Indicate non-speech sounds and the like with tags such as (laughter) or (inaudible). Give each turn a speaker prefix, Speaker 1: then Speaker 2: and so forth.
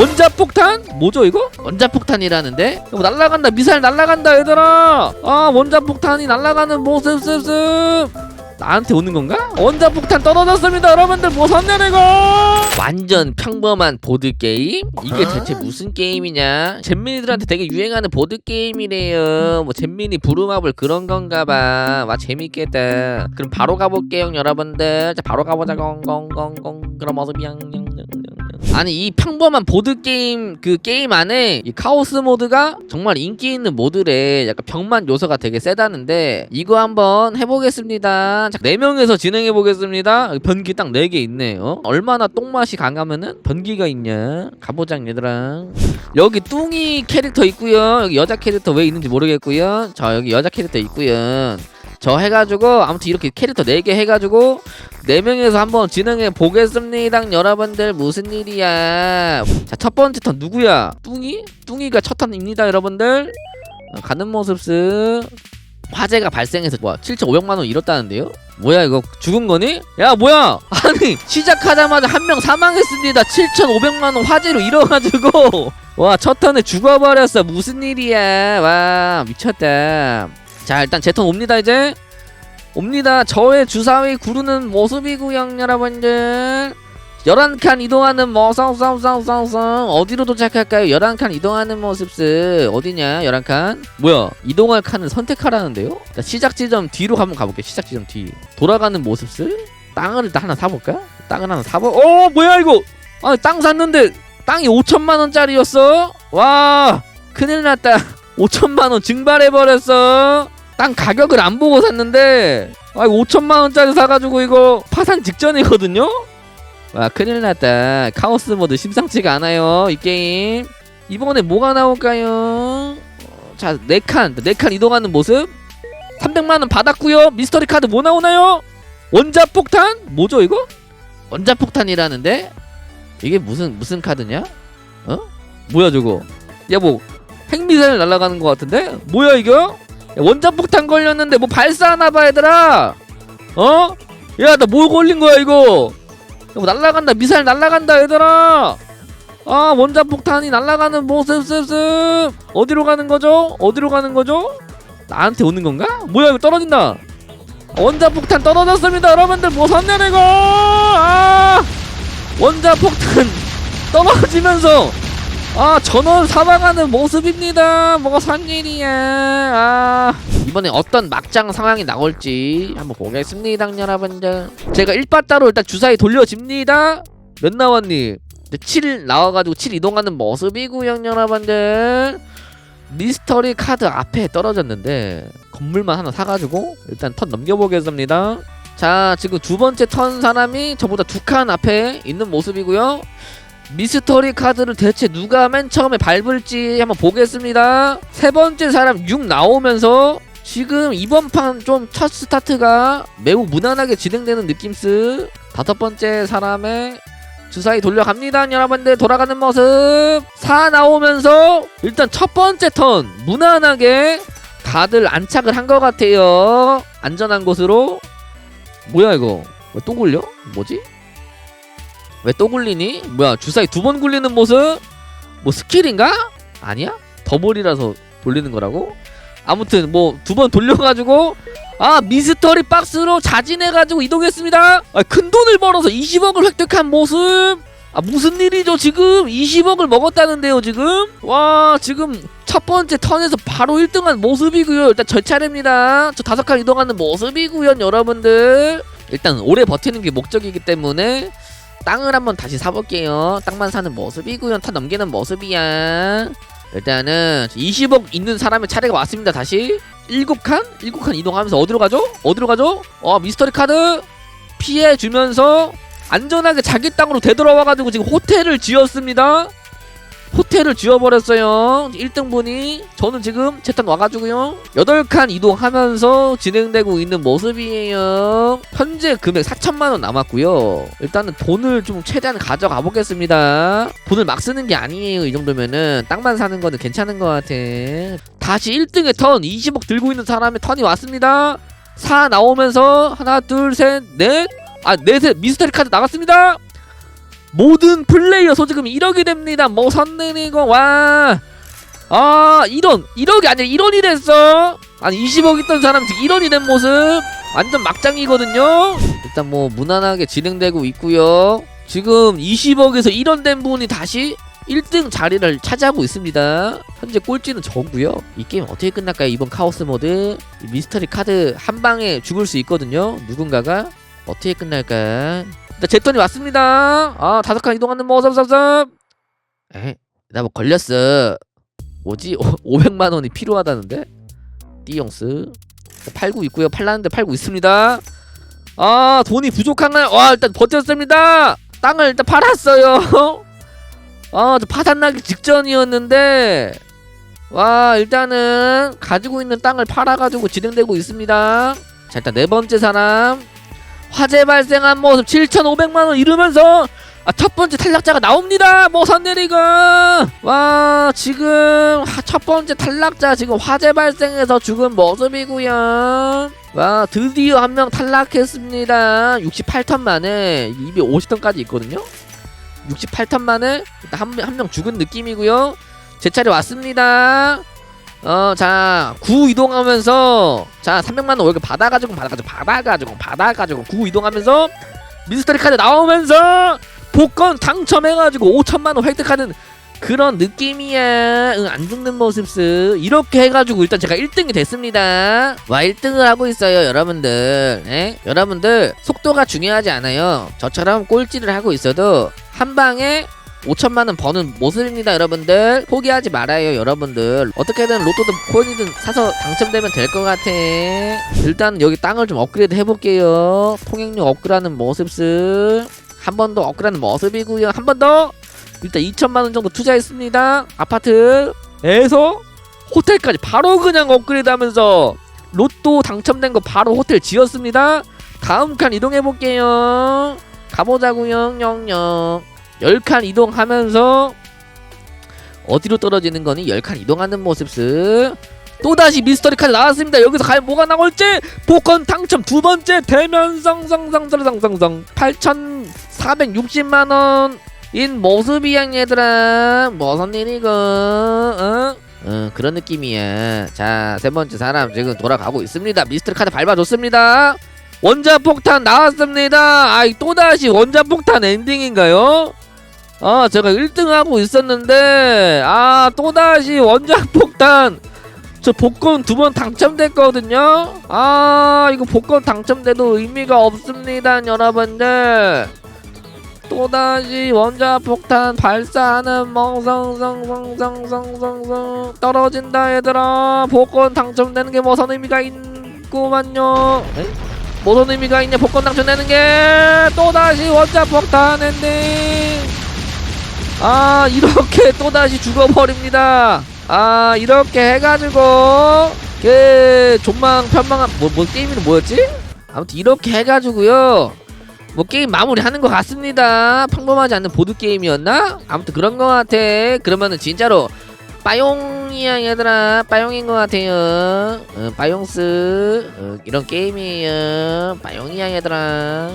Speaker 1: 원자폭탄? 뭐죠 이거? 원자폭탄이라는데? 뭐 날라간다 미사일 날라간다 얘들아! 아 원자폭탄이 날라가는 모습 습습! 나한테 오는 건가? 원자폭탄 떨어졌습니다 여러분들! 뭐 샀냐 이거? 완전 평범한 보드게임? 이게 대체 무슨 게임이냐? 잼민이들한테 되게 유행하는 보드게임이래요. 뭐 잼민이 부루마블 그런 건가 봐와 재밌겠다. 그럼 바로 가볼게요 여러분들. 자 바로 가보자. 공공공공 그런 모습이 양양양양 아니 이 평범한 보드 게임 그 게임 안에 이 카오스 모드가 정말 인기 있는 모드래. 약간 병만 요소가 되게 세다는데 이거 한번 해보겠습니다. 자 4명에서 진행해 보겠습니다. 변기 딱 4개 있네요. 얼마나 똥맛이 강하면은 변기가 있냐? 가보자 얘들아. 여기 뚱이 캐릭터 있고요. 여기 여자 캐릭터 왜 있는지 모르겠고요. 저 여기 여자 캐릭터 있고요 저 해가지고 아무튼 이렇게 캐릭터 4개 해가지고 4명에서 한번 진행해 보겠습니다 여러분들. 무슨 일이야? 자 첫 번째 턴 누구야? 뚱이? 뚱이가 첫 턴입니다 여러분들. 어, 가는 모습 쓱 화재가 발생해서 뭐야 7,500만원 잃었다는데요? 뭐야 이거 죽은 거니? 야 뭐야? (laughs) 아니 시작하자마자 한 명 사망했습니다. 7,500만원 화재로 잃어가지고. 와 첫 턴에 죽어버렸어. 무슨 일이야? 와 미쳤다 자 일단 제턴 옵니다 이제. 옵니다. 저의 주사위 구르는 모습이구요 여러분들. 11칸 이동하는 모성성성성성. 어디로 도착할까요? 11칸 이동하는 모습스. 어디냐 11칸? 뭐야 이동할 칸을 선택하라는데요? 자, 시작 지점 뒤로 한번 가볼게요. 시작 지점 뒤. 돌아가는 모습스? 땅을 일단 하나 사볼까? 땅을 하나 사볼 어 뭐야 이거? 아 땅 샀는데 땅이 5천만원짜리였어? 와 큰일 났다. 5천만원 증발해버렸어 땅 가격을 안 보고 샀는데 아 5천만 원짜리 사가지고 이거 파산 직전이거든요. 와 큰일 났다. 카오스 모드 심상치가 않아요 이 게임. 이번에 뭐가 나올까요? 어, 자, 네 칸, 네 칸 이동하는 모습. 300만 원 받았고요. 미스터리 카드 뭐 나오나요? 원자 폭탄? 뭐죠 이거? 원자 폭탄이라는데 이게 무슨 무슨 카드냐? 어? 뭐야 저거? 야 뭐 핵미사일 날아가는 것 같은데? 뭐야 이거? 야, 원자 폭탄 걸렸는데 뭐 발사하나 봐 얘들아 어? 야나뭐 걸린 거야 이거 야, 뭐 날라간다 미사일 날라간다 얘들아 아 원자 폭탄이 날라가는 모습 습습 어디로 가는 거죠? 어디로 가는 거죠? 나한테 오는 건가? 뭐야 이거 떨어진다 원자 폭탄 떨어졌습니다 여러분들 뭐 샀냐 이거 아 원자 폭탄 (laughs) 떨어지면서 아 전원 사망하는 모습입니다. 뭐가 산 일이야. 아 이번에 어떤 막장 상황이 나올지 한번 보겠습니다, 여러분들. 제가 1바 따로 일단 주사위 돌려집니다. 몇 나왔니? 7 나와가지고 7 이동하는 모습이고요, 여러분들. 미스터리 카드 앞에 떨어졌는데 건물만 하나 사가지고 일단 턴 넘겨보겠습니다. 자 지금 두 번째 턴 사람이 저보다 두 칸 앞에 있는 모습이고요. 미스터리 카드를 대체 누가 맨 처음에 밟을지 한번 보겠습니다. 세 번째 사람 6 나오면서 지금 이번 판 좀 첫 스타트가 매우 무난하게 진행되는 느낌스. 다섯 번째 사람의 주사위 돌려갑니다. 여러분들 돌아가는 모습. 4 나오면서 일단 첫 번째 턴 무난하게 다들 안착을 한 것 같아요. 안전한 곳으로. 뭐야 이거? 왜 또 굴려? 뭐지? 왜 또 굴리니? 뭐야 주사위 두 번 굴리는 모습? 뭐 스킬인가? 아니야? 더블이라서 돌리는 거라고? 아무튼 뭐 두 번 돌려가지고 아 미스터리 박스로 자진해가지고 이동했습니다 아, 큰 돈을 벌어서 20억을 획득한 모습 아 무슨 일이죠 지금 20억을 먹었다는데요 지금 와 지금 첫 번째 턴에서 바로 1등한 모습이고요 일단 저 차례입니다 저 다섯 칸 이동하는 모습이고요 여러분들 일단 오래 버티는 게 목적이기 때문에 땅을 한번 다시 사볼게요. 땅만 사는 모습이고요. 타 넘기는 모습이야. 일단은 20억 있는 사람의 차례가 왔습니다. 다시 7칸? 7칸 이동하면서 어디로 가죠? 어디로 가죠? 어 미스터리 카드 피해 주면서 안전하게 자기 땅으로 되돌아와가지고 지금 호텔을 지었습니다. 호텔을 지어버렸어요. 1등분이 저는 지금 제탄 와가지고요. 8칸 이동하면서 진행되고 있는 모습이에요. 현재 금액 4천만원 남았고요. 일단은 돈을 좀 최대한 가져가 보겠습니다. 돈을 막 쓰는 게 아니에요. 이 정도면은 땅만 사는 거는 괜찮은 것 같아. 다시 1등의 턴 20억 들고 있는 사람의 턴이 왔습니다. 4 나오면서 하나 둘 셋 넷. 아 넷에 미스터리 카드 나갔습니다. 모든 플레이어 소지금이 1억이 됩니다 뭐 선내리고 와아 1원 1억이 아니라 1원이 됐어 아니 20억 있던 사람 지금 1원이 된 모습 완전 막장이거든요 일단 뭐 무난하게 진행되고 있고요 지금 20억에서 1원 된 분이 다시 1등 자리를 차지하고 있습니다. 현재 꼴찌는 저고요. 이 게임 어떻게 끝날까요? 이번 카오스 모드 이 미스터리 카드 한 방에 죽을 수 있거든요. 누군가가 어떻게 끝날까? 일단 제턴이 왔습니다. 아 다섯 칸 이동하는 모습 섭섭. 에? 나 뭐 걸렸어. 뭐지? 500만 원이 필요하다는데? 띠용스 팔고 있고요. 팔라는데 팔고 있습니다. 아 돈이 부족한가요? 와 일단 버텼습니다. 땅을 일단 팔았어요. (laughs) 아, 저 파산 나기 직전이었는데 와 일단은 가지고 있는 땅을 팔아가지고 진행되고 있습니다. 자 일단 네 번째 사람 화재 발생한 모습 7,500만 원 이루면서 아, 첫 번째 탈락자가 나옵니다. 모선 내리가 와 지금 하- 첫 번째 탈락자 지금 화재 발생해서 죽은 모습이고요. 와 드디어 한 명 탈락했습니다. 68턴 만에 250턴까지 있거든요. 68턴 만에 한명 명 죽은 느낌이고요. 제 차례 왔습니다. 어, 자, 구 이동하면서 자, 300만 원 월급 받아가지고 받아가지고 받아가지고 받아가지고 구 이동하면서 미스터리 카드 나오면서 복권 당첨해가지고 5천만 원 획득하는 그런 느낌이야. 응, 안 죽는 모습스. 이렇게 해가지고 일단 제가 1등이 됐습니다. 와, 1등을 하고 있어요, 여러분들. 에? 여러분들, 속도가 중요하지 않아요. 저처럼 꼴찌를 하고 있어도 한 방에 5천만 원 버는 모습입니다, 여러분들. 포기하지 말아요, 여러분들. 어떻게든 로또든 코인이든 사서 당첨되면 될 것 같아. 일단 여기 땅을 좀 업그레이드 해볼게요. 통행료 업그레이드하는 모습스. 한번 더 업그레이드하는 모습이고요. 한 번 더. 일단 2천만 원 정도 투자했습니다. 아파트에서 호텔까지 바로 그냥 업그레이드 하면서 로또 당첨된 거 바로 호텔 지었습니다. 다음 칸 이동해 볼게요. 가보자고요, 영영. 10칸 이동하면서 어디로 떨어지는 거니? 10칸 이동하는 모습스. 또다시 미스터리 카드 나왔습니다. 여기서 과연 뭐가 나올지 복권 당첨 두 번째 대면성성성성성성 8,460만 원인 모습이야 얘들아. 무슨 일이고? 어? 어, 그런 느낌이야. 자, 세 번째 사람 지금 돌아가고 있습니다. 미스터리 카드 밟아줬습니다. 원자 폭탄 나왔습니다. 아이 또다시 원자 폭탄 엔딩인가요? 아 제가 1등 하고 있었는데 아 또다시 원자 폭탄 저 복권 두 번 당첨됐거든요. 아 이거 복권 당첨돼도 의미가 없습니다, 여러분들. 또다시 원자 폭탄 발사하는 멍성성성성성성 떨어진다 얘들아 복권 당첨되는 게 무슨 의미가 있구만요. 에? 무슨 의미가 있냐 복권 당첨되는 게 또다시 원자 폭탄 엔딩 아 이렇게 (laughs) 또다시 죽어버립니다. 아 이렇게 해가지고 그 존망 편망한 뭐, 뭐 게임 이름 뭐였지? 아무튼 이렇게 해가지고요. 뭐 게임 마무리하는 것 같습니다. 평범하지 않는 보드게임이었나? 아무튼 그런 것 같아. 그러면은 진짜로 빠용이야 얘들아. 빠용인 것 같아요. 어, 빠용스. 어, 이런 게임이에요. 빠용이야 얘들아